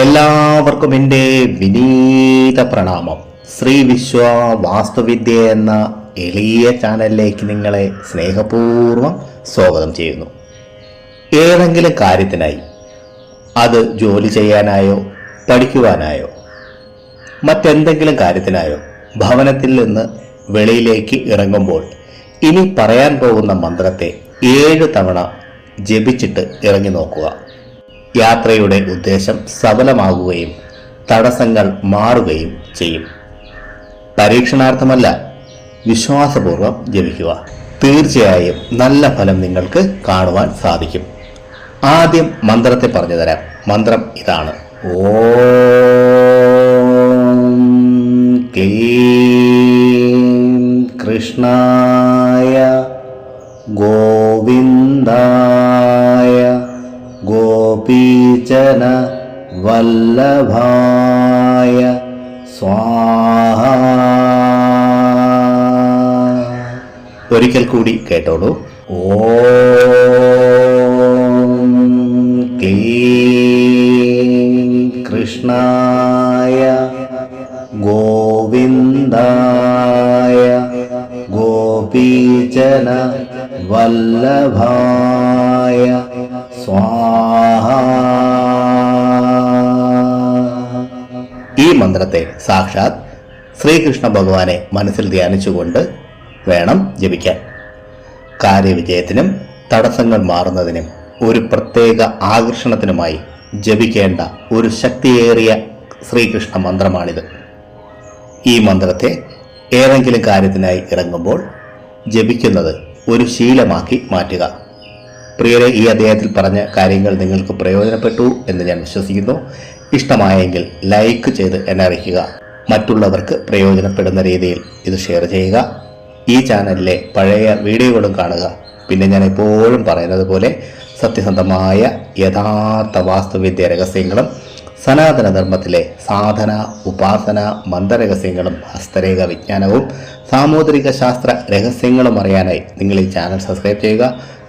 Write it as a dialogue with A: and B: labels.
A: എല്ലാവർക്കും എന്റെ വിനീത പ്രണാമം. ശ്രീ വിശ്വ വാസ്തുവിദ്യ എന്ന എളിയ ചാനലിലേക്ക് നിങ്ങളെ സ്നേഹപൂർവം സ്വാഗതം ചെയ്യുന്നു. ഏതെങ്കിലും കാര്യത്തിനായി അത് ജോലി ചെയ്യാനായോ പഠിക്കുവാനായോ മറ്റെന്തെങ്കിലും കാര്യത്തിനായോ ഭവനത്തിൽ നിന്ന് വെളിയിലേക്ക് ഇറങ്ങുമ്പോൾ ഇനി പറയാൻ പോകുന്ന മന്ത്രത്തെ ഏഴ് തവണ ജപിച്ചിട്ട് ഇറങ്ങി നോക്കുക. യാത്രയുടെ ഉദ്ദേശം സഫലമാകുകയും തടസ്സങ്ങൾ മാറുകയും ചെയ്യും. പരീക്ഷണാർത്ഥമല്ല വിശ്വാസപൂർവം ജപിക്കുക. തീർച്ചയായും നല്ല ഫലം നിങ്ങൾക്ക് കാണുവാൻ സാധിക്കും. ആദ്യം മന്ത്രത്തെ പറഞ്ഞു തരാം. മന്ത്രം ഇതാണ്. ഓം കൃഷ്ണായ ഗോവിന്ദായ ഗോപീചന വല്ലഭായ സ്വാഹ ഒരിക്കൽ കൂടി കേട്ടോളൂ. ഓ കൃഷ്ണായ ഗോവിന്ദായ ഗോപീചന വല്ലഭായ മന്ത്രത്തെ സാക്ഷാത് ശ്രീകൃഷ്ണ ഭഗവാനെ മനസ്സിൽ ധ്യാനിച്ചുകൊണ്ട് വേണം ജപിക്കാൻ. കാര്യവിജയത്തിനും തടസ്സങ്ങൾ മാറുന്നതിനും ഒരു പ്രത്യേക ആകർഷണത്തിനുമായി ജപിക്കേണ്ട ഒരു ശക്തിയേറിയ ശ്രീകൃഷ്ണ മന്ത്രമാണിത്. ഈ മന്ത്രത്തെ ഏതെങ്കിലും കാര്യത്തിനായി ഇറങ്ങുമ്പോൾ ജപിക്കുന്നത് ഒരു ശീലമാക്കി മാറ്റുക. പ്രിയരെ ഈ അദ്ദേഹത്തിൽ പറഞ്ഞ കാര്യങ്ങൾ നിങ്ങൾക്ക് പ്രയോജനപ്പെട്ടു എന്ന് ഞാൻ വിശ്വസിക്കുന്നു. ഇഷ്ടമായെങ്കിൽ ലൈക്ക് ചെയ്ത് എന്നെ അറിയിക്കുക. മറ്റുള്ളവർക്ക് പ്രയോജനപ്പെടുന്ന രീതിയിൽ ഇത് ഷെയർ ചെയ്യുക. ഈ ചാനലിലെ പഴയ വീഡിയോകളും കാണുക. പിന്നെ ഞാൻ എപ്പോഴും പറയുന്നത് പോലെ സത്യസന്ധമായ യഥാർത്ഥ വാസ്തുവിദ്യ രഹസ്യങ്ങളും സനാതന ധർമ്മത്തിലെ സാധന ഉപാസന മന്ത്രരഹസ്യങ്ങളും ഹസ്തരേഖ വിജ്ഞാനവും സാമൂതിരിക ശാസ്ത്ര രഹസ്യങ്ങളും അറിയാനായി നിങ്ങൾ ഈ ചാനൽ സബ്സ്ക്രൈബ് ചെയ്യുക.